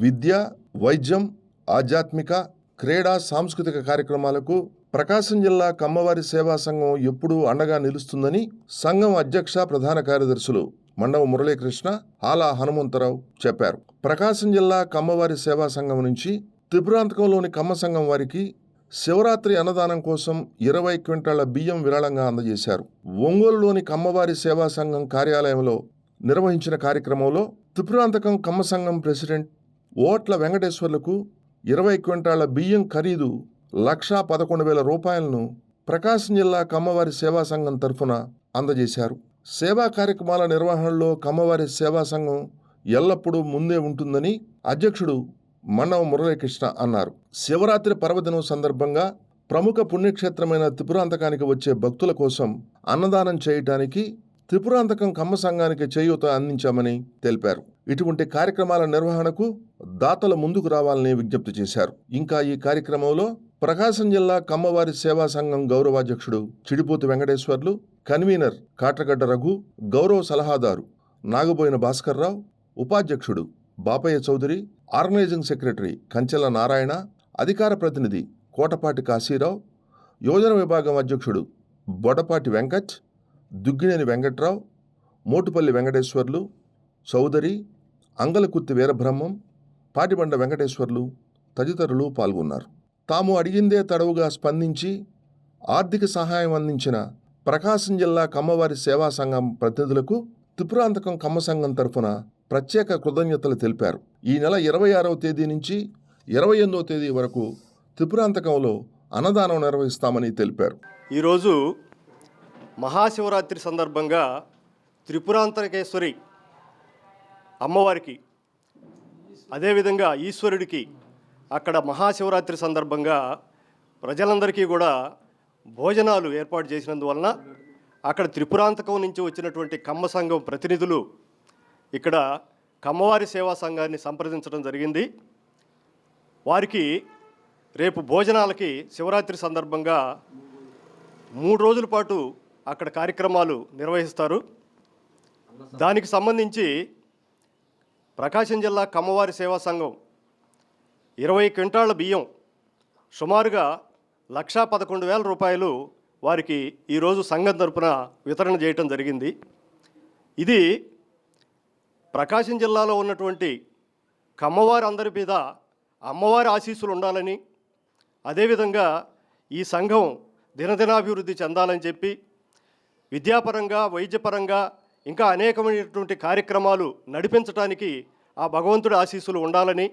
విద్య వైద్యం ఆధ్యాత్మిక క్రీడా సాంస్కృతిక కార్యక్రమాలకు ప్రకాశం జిల్లా కమ్మవారి సేవా సంఘం ఎప్పుడూ అండగా నిలుస్తుందని సంఘం అధ్యక్ష ప్రధాన కార్యదర్శులు మండవ మురళీకృష్ణ ఆలా హనుమంతరావు చెప్పారు. ప్రకాశం జిల్లా కమ్మవారి సేవా సంఘం నుంచి త్రిపురాంతకంలోని కమ్మ సంఘం వారికి శివరాత్రి అన్నదానం కోసం ఇరవై క్వింటాళ్ళ బియ్యం విరాళంగా అందజేశారు. ఒంగోలులోని కమ్మవారి సేవా సంఘం కార్యాలయంలో నిర్వహించిన కార్యక్రమంలో త్రిపురాంతకం కమ్మ సంఘం ప్రెసిడెంట్ ఓట్ల వెంకటేశ్వర్లకు ఇరవై క్వింటాళ్ళ బియ్యం ఖరీదు లక్షా పదకొండు వేల రూపాయలను ప్రకాశం జిల్లా కమ్మవారి సేవా సంఘం తరఫున అందజేశారు. సేవా కార్యక్రమాల నిర్వహణలో కమ్మవారి సేవా సంఘం ఎల్లప్పుడూ ముందే ఉంటుందని అధ్యక్షుడు మన్నవ మురళీకృష్ణ అన్నారు. శివరాత్రి పర్వదినం సందర్భంగా ప్రముఖ పుణ్యక్షేత్రమైన త్రిపురాంతకానికి వచ్చే భక్తుల కోసం అన్నదానం చేయటానికి త్రిపురాంతకం కమ్మ సంఘానికి చేయూత అందించామని తెలిపారు. ఇటువంటి కార్యక్రమాల నిర్వహణకు దాతలు ముందుకు రావాలని విజ్ఞప్తి చేశారు. ఇంకా ఈ కార్యక్రమంలో ప్రకాశం జిల్లా కమ్మవారి సేవా సంఘం గౌరవాధ్యక్షుడు చిడిపోతి వెంకటేశ్వర్లు కన్వీనర్ కాట్రగడ్డ రఘు గౌరవ సలహాదారు నాగబోయిన భాస్కర్రావు ఉపాధ్యక్షుడు బాపయ్య చౌదరి ఆర్గనైజింగ్ సెక్రటరీ కంచెల నారాయణ అధికార ప్రతినిధి కోటపాటి కాశీరావు యోజన విభాగం అధ్యక్షుడు బొడపాటి వెంకట్ దుగ్గినేని వెంకట్రావు మోటుపల్లి వెంకటేశ్వర్లు చౌదరి అంగలకుర్తి వీరబ్రహ్మం పాటిబండ వెంకటేశ్వర్లు తదితరులు పాల్గొన్నారు. తాము అడిగిందే తడవుగా స్పందించి ఆర్థిక సహాయం అందించిన ప్రకాశం జిల్లా కమ్మవారి సేవా సంఘం ప్రతినిధులకు త్రిపురాంతకం కమ్మ సంఘం తరఫున ప్రత్యేక కృతజ్ఞతలు తెలిపారు. ఈ నెల ఇరవై ఆరవ తేదీ నుంచి ఇరవై ఎనిమిదవ తేదీ వరకు త్రిపురాంతకంలో అన్నదానం నిర్వహిస్తామని తెలిపారు. ఈరోజు మహాశివరాత్రి సందర్భంగా త్రిపురాంతరకేశ్వరి అమ్మవారికి అదేవిధంగా ఈశ్వరుడికి అక్కడ మహాశివరాత్రి సందర్భంగా ప్రజలందరికీ కూడా భోజనాలు ఏర్పాటు చేసినందువలన అక్కడ త్రిపురాంతకం నుంచి వచ్చినటువంటి కమ్మ సంఘం ప్రతినిధులు ఇక్కడ కమ్మవారి సేవా సంఘాన్ని సంప్రదించడం జరిగింది. వారికి రేపు భోజనాలకి శివరాత్రి సందర్భంగా మూడు రోజుల పాటు అక్కడ కార్యక్రమాలు నిర్వహిస్తారు. దానికి సంబంధించి ప్రకాశం జిల్లా కమ్మవారి సేవా సంఘం. ఇరవై క్వింటాళ్ళ బియ్యం సుమారుగా లక్షా పదకొండు వేల రూపాయలు వారికి ఈరోజు సంఘం తరపున వితరణ చేయటం జరిగింది. ఇది ప్రకాశం జిల్లాలో ఉన్నటువంటి కమ్మవారి అందరి మీద అమ్మవారి ఆశీస్సులు ఉండాలని అదేవిధంగా ఈ సంఘం దినదినాభివృద్ధి చెందాలని చెప్పి విద్యాపరంగా వైద్యపరంగా ఇంకా అనేకమైనటువంటి కార్యక్రమాలు నడిపించడానికి ఆ భగవంతుడి ఆశీస్సులు ఉండాలని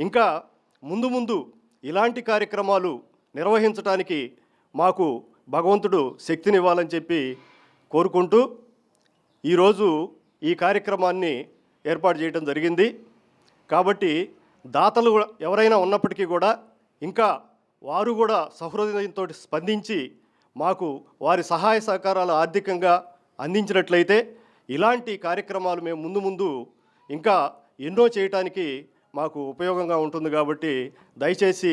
ఇంకా ముందు ముందు ఇలాంటి కార్యక్రమాలు నిర్వహించడానికి మాకు భగవంతుడు శక్తినివ్వాలని చెప్పి కోరుకుంటూ ఈరోజు ఈ కార్యక్రమాన్ని ఏర్పాటు చేయడం జరిగింది. కాబట్టి దాతలు ఎవరైనా ఉన్నప్పటికీ కూడా ఇంకా వారు కూడా సహృదయంతో స్పందించి మాకు వారి సహాయ సహకారాలు ఆర్థికంగా అందించినట్లయితే ఇలాంటి కార్యక్రమాలు మేము ముందు ముందు ఇంకా ఎన్నో చేయటానికి మాకు ఉపయోగంగా ఉంటుంది కాబట్టి దయచేసి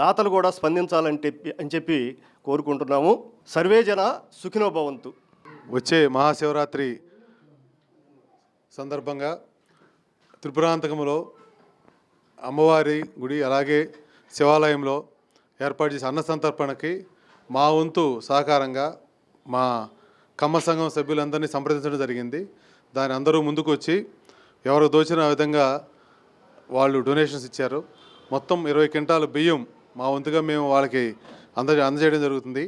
దాతలు కూడా స్పందించాలని చెప్పి అని చెప్పి కోరుకుంటున్నాము. సర్వేజన సుఖినోభవంతు సుఖినో భవంతు. వచ్చే మహాశివరాత్రి సందర్భంగా త్రిపురాంతకంలో అమ్మవారి గుడి అలాగే శివాలయంలో ఏర్పాటు చేసే అన్న సంతర్పణకి మా వంతు సహకారంగా మా కమ్మ సంఘం సభ్యులందరినీ సంప్రదించడం జరిగింది. దాని అందరూ ముందుకు వచ్చి ఎవరు దోచిన విధంగా వాళ్ళు డొనేషన్స్ ఇచ్చారు. మొత్తం ఇరవై క్వింటాల బియ్యం మా వంతుగా మేము వాళ్ళకి అంద అందజేయడం జరుగుతుంది.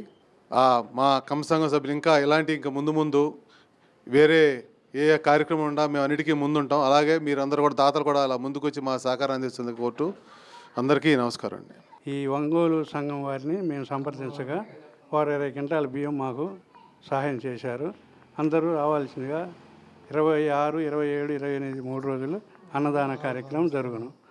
మా కమ్మ సంఘం సభ్యులు ఇంకా ఇలాంటి ఇంకా ముందు ముందు వేరే ఏ కార్యక్రమం ఉన్నా మేము అన్నిటికీ ముందుంటాం. అలాగే మీరు అందరూ కూడా దాతలు కూడా అలా ముందుకు వచ్చి మా సహకారం అందిస్తుంది కోర్టు అందరికీ నమస్కారం అండి. ఈ ఒంగోలు సంఘం వారిని మేము సంప్రదించగా వారు ఇరవై క్వింటాల బియ్యం మాకు సహాయం చేశారు. అందరూ రావాల్సిందిగా ఇరవై ఆరు ఇరవై ఏడు ఇరవై ఎనిమిది మూడు రోజులు అన్నదాన కార్యక్రమం జరుగును.